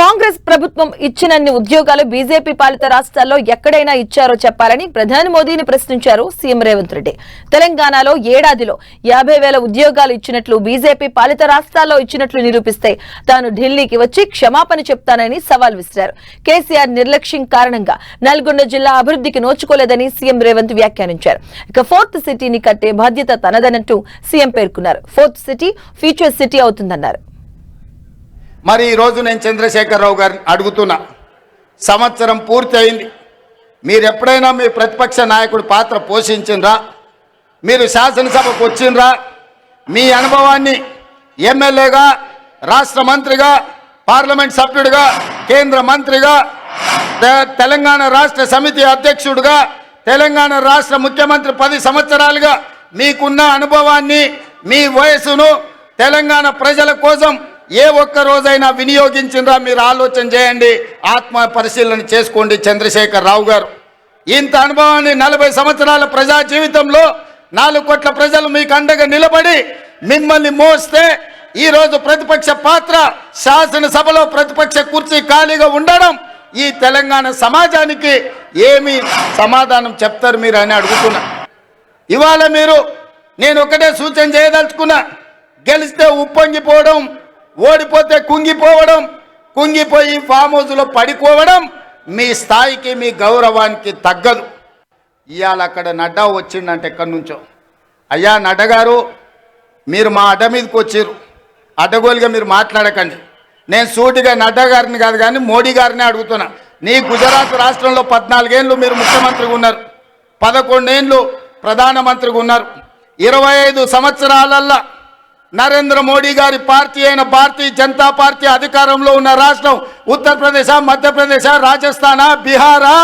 కాంగ్రెస్ ప్రభుత్వం ఇచ్చినన్ని ఉద్యోగాలు బీజేపీ పాలిత రాష్ట్రాల్లో ఎక్కడైనా ఇచ్చారో చెప్పాలని ప్రధాని మోదీని ప్రశ్నించారు సీఎం రేవంత్ రెడ్డి. తెలంగాణలో ఏడాదిలో యాభై వేల ఉద్యోగాలు ఇచ్చినట్లు బీజేపీ పాలిత రాష్ట్రాల్లో ఇచ్చినట్లు నిరూపిస్తే తాను ఢిల్లీకి వచ్చి క్షమాపణ చెప్తానని సవాల్ విసిరారు. కేసీఆర్ నిర్లక్ష్యం కారణంగా నల్గొండ జిల్లా అభివృద్ధికి నోచుకోలేదని సీఎం రేవంత్ వ్యాఖ్యానించారు. ఇక ఫోర్త్ సిటీని కట్టే బాధ్యత తనదనంటూ సీఎం పేర్కొన్నారు. ఫోర్త్ సిటీ ఫ్యూచర్ సిటీ అవుతుందన్నారు. మరి ఈరోజు నేను చంద్రశేఖరరావు గారిని అడుగుతున్నా. సంవత్సరం పూర్తి అయింది. మీరు ఎప్పుడైనా మీ ప్రతిపక్ష నాయకుడి పాత్ర పోషించిండ్రా? మీరు శాసనసభకు వచ్చిండ్రా? మీ అనుభవాన్ని ఎమ్మెల్యేగా రాష్ట్ర మంత్రిగా పార్లమెంట్ సభ్యుడిగా కేంద్ర మంత్రిగా తె- తెలంగాణ రాష్ట్ర సమితి అధ్యక్షుడిగా తెలంగాణ రాష్ట్ర ముఖ్యమంత్రి పది సంవత్సరాలుగా మీకున్న అనుభవాన్ని మీ వయసును తెలంగాణ ప్రజల కోసం ఏ ఒక్క రోజైనా వినియోగించిండ్రా మీరు ఆలోచన చేయండి. ఆత్మ పరిశీలన చేసుకోండి చంద్రశేఖర్ రావు గారు. ఇంత అనుభవాన్ని నలభై సంవత్సరాల ప్రజా జీవితంలో నాలుగు కోట్ల ప్రజలు మీకు అండగా నిలబడి మిమ్మల్ని మోస్తే ఈరోజు ప్రతిపక్ష పాత్ర శాసనసభలో ప్రతిపక్ష కుర్చీ ఖాళీగా ఉండడం ఈ తెలంగాణ సమాజానికి ఏమి సమాధానం చెప్తారు మీరు అని అడుగుతున్నా. ఇవాళ మీరు నేను ఒకటే సూచన చేయదలుచుకున్నా గెలిస్తే ఉప్పొంగిపోవడం ఓడిపోతే కుంగిపోవడం కుంగిపోయి ఫామ్ హౌస్లో పడిపోవడం మీ స్థాయికి మీ గౌరవానికి తగ్గదు. ఇవాళ అక్కడ నడ్డా వచ్చిండంటే ఎక్కడి నుంచో. అయ్యా నడ్డగారు మీరు మా అడ్డ మీదకి వచ్చారు అడ్డగోలుగా మీరు మాట్లాడకండి. నేను సూటిగా నడ్డా గారిని కాదు కానీ మోడీ గారిని అడుగుతున్నా. నీ గుజరాత్ రాష్ట్రంలో పద్నాలుగేళ్ళు మీరు ముఖ్యమంత్రిగా ఉన్నారు. పదకొండేళ్ళు ప్రధానమంత్రిగా ఉన్నారు. ఇరవై ఐదు సంవత్సరాలల్లా నరేంద్ర మోడీ గారి పార్టీ అయిన భారతీయ జనతా పార్టీ అధికారంలో ఉన్న రాష్ట్రం ఉత్తరప్రదేశ్ మధ్యప్రదేశ్ రాజస్థాన బీహారా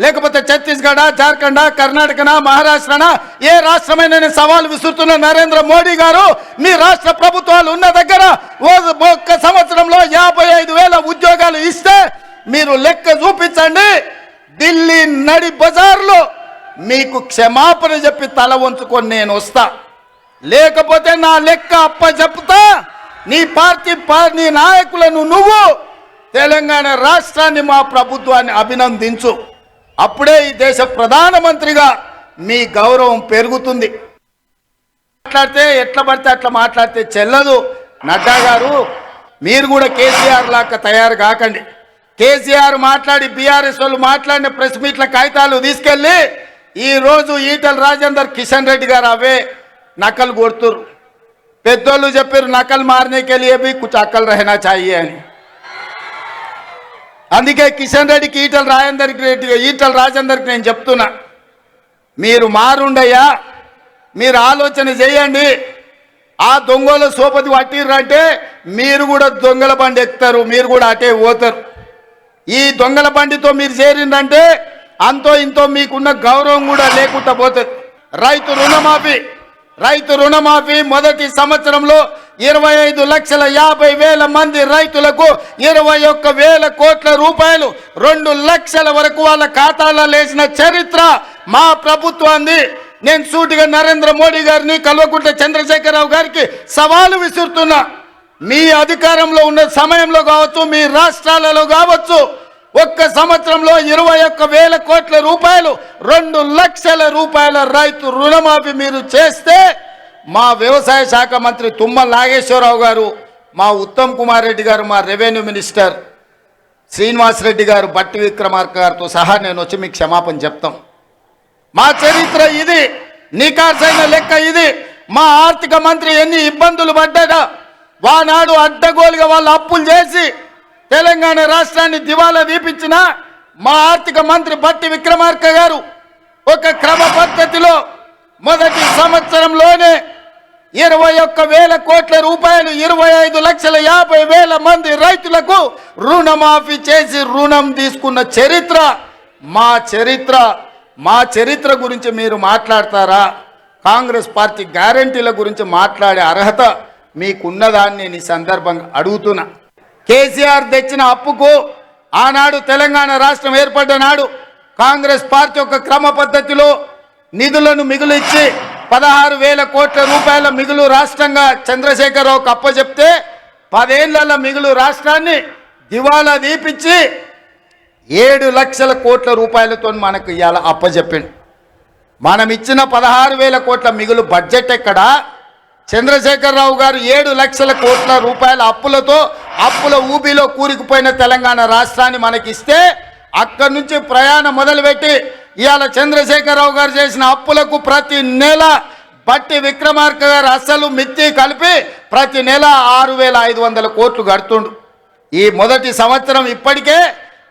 లేకపోతే ఛత్తీస్గఢ జార్ఖండ్ కర్ణాటకనా మహారాష్ట్రనా ఏ రాష్ట్రమైన నేను సవాల్ విసురుతున్న నరేంద్ర మోడీ గారు మీ రాష్ట్ర ప్రభుత్వాలు ఉన్న దగ్గర ఓ- ఒక్క సంవత్సరంలో యాభై ఐదు వేల ఉద్యోగాలు ఇస్తే మీరు లెక్క చూపించండి. ఢిల్లీ నడి బజార్లో మీకు క్షమాపణ చెప్పి తల వంచుకొని నేను వస్తా. లేకపోతే నా లెక్క అప్ప చెప్తా నీ పార్టీ నీ నాయకులను నువ్వు తెలంగాణ రాష్ట్రాన్ని మా ప్రభుత్వాన్ని అభినందించు. అప్పుడే ఈ దేశ ప్రధానమంత్రిగా మీ గౌరవం పెరుగుతుంది. మాట్లాడితే ఎట్లా పడితే అట్లా మాట్లాడితే చెల్లదు. నడ్డా గారు మీరు కూడా కేసీఆర్ లాగా తయారు కాకండి. కేసీఆర్ మాట్లాడి బీఆర్ఎస్ వాళ్ళు మాట్లాడిన ప్రెస్ మీట్ల కాగితాలు తీసుకెళ్ళి ఈరోజు ఈటల రాజేందర్ కిషన్ రెడ్డి గారు అవే నకలు కొడుతురు పెద్దోళ్ళు చెప్పారు నకలు మారనేకెళ్ళి కొంచెం అక్కలు రహనా చాయి అని. అందుకే కిషన్ రెడ్డికి ఈటల రాజేందర్కి రెడ్డి ఈటల రాజేందర్కి నేను చెప్తున్నా. మీరు మారుండయ్యా మీరు ఆలోచన చేయండి. ఆ దొంగల సోపతి పట్టిర్రంటే మీరు కూడా దొంగల బండి ఎక్కుతారు మీరు కూడా అటే పోతారు. ఈ దొంగల బండితో మీరు చేరిందంటే అంతో ఇంతో మీకున్న గౌరవం కూడా లేకుండా పోతుంది. రైతు రుణమాఫీ. రైతు రుణమాఫీ మొదటి సంవత్సరంలో ఇరవై ఐదు లక్షల యాభై వేల మంది రైతులకు ఇరవై ఒక్క వేల కోట్ల రూపాయలు రెండు లక్షల వరకు వాళ్ళ ఖాతాలో లేచిన చరిత్ర మా ప్రభుత్వాన్ని. నేను సూటిగా నరేంద్ర మోడీ గారిని కల్వకుంట్ల చంద్రశేఖరరావు గారికి సవాలు విసురుతున్నా. మీ అధికారంలో ఉన్న సమయంలో కావచ్చు మీ రాష్ట్రాలలో కావచ్చు ఒక్క సంవత్సరంలో ఇరవై ఒక్క వేల కోట్ల రూపాయలు రెండు లక్షల రూపాయల రైతు రుణమాఫీ మీరు చేస్తే మా వ్యవసాయ శాఖ మంత్రి తుమ్మల నాగేశ్వరరావు గారు మా ఉత్తమ్ కుమార్ రెడ్డి గారు మా రెవెన్యూ మినిస్టర్ శ్రీనివాస్ రెడ్డి గారు బట్టి విక్రమార్క గారితో సహా నేను వచ్చి మీకు క్షమాపణ చెప్తాం. మా చరిత్ర ఇది నికార్సైన లెక్క ఇది. మా ఆర్థిక మంత్రి ఎన్ని ఇబ్బందులు పడ్డాడా వానాడు అడ్డగోలుగా వాళ్ళు అప్పులు చేసి తెలంగాణ రాష్ట్రాన్ని దివాలా దీపించిన మా ఆర్థిక మంత్రి బట్టి విక్రమార్క గారు ఒక క్రమ పద్ధతిలో మొదటి సంవత్సరంలోనే ఇరవై ఒక్క వేల కోట్ల రూపాయలు ఇరవై ఐదు లక్షల యాభై వేల మంది రైతులకు రుణమాఫీ చేసి రుణం తీసుకున్న చరిత్ర మా చరిత్ర మా చరిత్ర గురించి మీరు మాట్లాడతారా? కాంగ్రెస్ పార్టీ గ్యారంటీల గురించి మాట్లాడే అర్హత మీకున్నదాన్ని నేను ఈ సందర్భంగా అడుగుతున్నా. కేసీఆర్ తెచ్చిన అప్పుకు ఆనాడు తెలంగాణ రాష్ట్రం ఏర్పడ్డ నాడు కాంగ్రెస్ పార్టీ ఒక క్రమ పద్ధతిలో నిధులను మిగులిచ్చి పదహారు వేల కోట్ల రూపాయల మిగులు రాష్ట్రంగా చంద్రశేఖరరావుకు అప్పచెప్తే పదేళ్ళ మిగులు రాష్ట్రాన్ని దివాలా దీపించి ఏడు లక్షల కోట్ల రూపాయలతో మనకు ఇవాళ అప్పచెప్పిండు మనం ఇచ్చిన పదహారు వేల కోట్ల మిగులు బడ్జెట్ ఎక్కడ? చంద్రశేఖరరావు గారు ఏడు లక్షల కోట్ల రూపాయల అప్పులతో అప్పుల ఊబిలో కూరుకుపోయిన తెలంగాణ రాష్ట్రాన్ని మనకిస్తే అక్కడి నుంచి ప్రయాణం మొదలుపెట్టి ఇవాళ చంద్రశేఖరరావు గారు చేసిన అప్పులకు ప్రతి నెల బట్టి విక్రమార్క గారు అసలు మిత్తి కలిపి ప్రతి నెల ఆరు వేల ఐదు వందల కోట్లు కడుతుండు. ఈ మొదటి సంవత్సరం ఇప్పటికే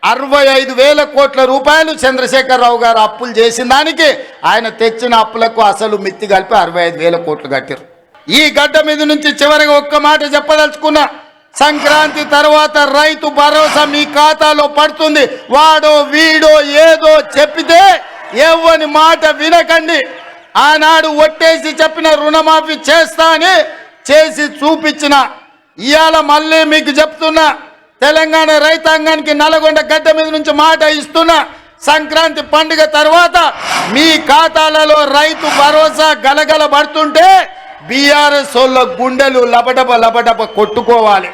అరవై ఐదు వేల కోట్ల రూపాయలు చంద్రశేఖరరావు గారు అప్పులు చేసిన దానికి ఆయన తెచ్చిన అప్పులకు అసలు మిత్తి కలిపి అరవై ఐదు వేల కోట్లు కట్టారు ఈ గడ్డ మీద నుంచి చివరిగా ఒక్క మాట చెప్పదలుచుకున్నా సంక్రాంతి తర్వాత రైతు భరోసా మీ ఖాతాలో పడుతుంది. వాడో వీడో ఏదో చెప్పితే ఎవని మాట వినకండి. ఆనాడు ఒట్టేసి చెప్పిన రుణమాఫీ చేస్తా అని చేసి చూపించిన. ఇవాళ మళ్ళీ మీకు చెప్తున్నా తెలంగాణ రైతాంగానికి నల్గొండ గడ్డ మీద నుంచి మాట ఇస్తున్నా సంక్రాంతి పండుగ తర్వాత మీ ఖాతాలలో రైతు భరోసా గలగల పడుతుంటే బీఆర్ఎస్ వాళ్ళ గుండెలు లబడబ లబడబ కొట్టుకోవాలి.